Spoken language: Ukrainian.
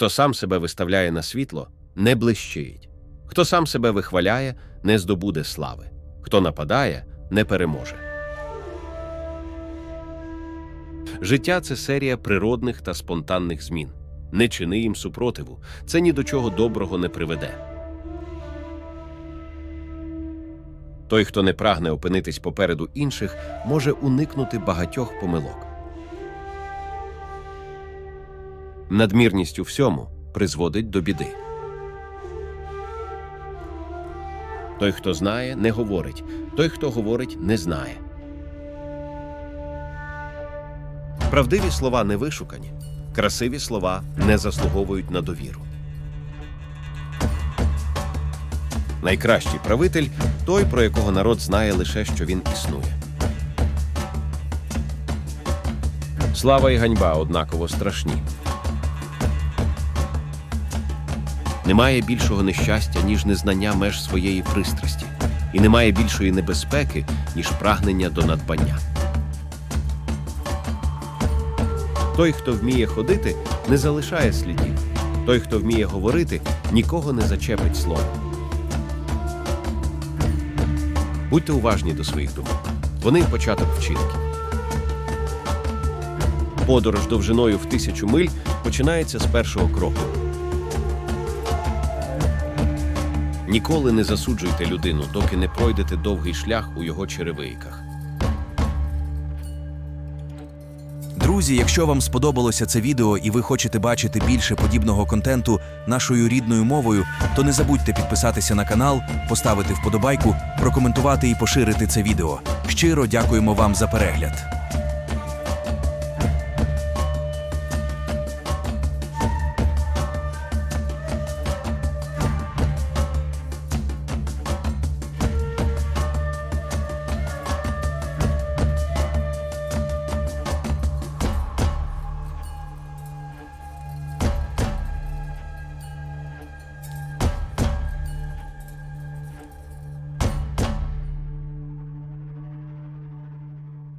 Хто сам себе виставляє на світло, не блищить. Хто сам себе вихваляє, не здобуде слави. Хто нападає, не переможе. Життя це серія природних та спонтанних змін. Не чини їм супротиву, це ні до чого доброго не приведе. Той, хто не прагне опинитись попереду інших, може уникнути багатьох помилок. Надмірність у всьому призводить до біди. Той, хто знає, не говорить, той, хто говорить, не знає. Правдиві слова не вишукані, красиві слова не заслуговують на довіру. Найкращий правитель той, про якого народ знає лише, що він існує. Слава і ганьба однаково страшні. Немає більшого нещастя, ніж незнання меж своєї пристрасті, і немає більшої небезпеки, ніж прагнення до надбання. Той, хто вміє ходити, не залишає слідів. Той, хто вміє говорити, нікого не зачепить словом. Будьте уважні до своїх думок. Вони початок вчинків. Подорож довжиною в тисячу миль починається з першого кроку. Ніколи не засуджуйте людину, доки не пройдете довгий шлях у його черевиках. Друзі, якщо вам сподобалося це відео і ви хочете бачити більше подібного контенту нашою рідною мовою, то не забудьте підписатися на канал, поставити вподобайку, прокоментувати і поширити це відео. Щиро дякуємо вам за перегляд.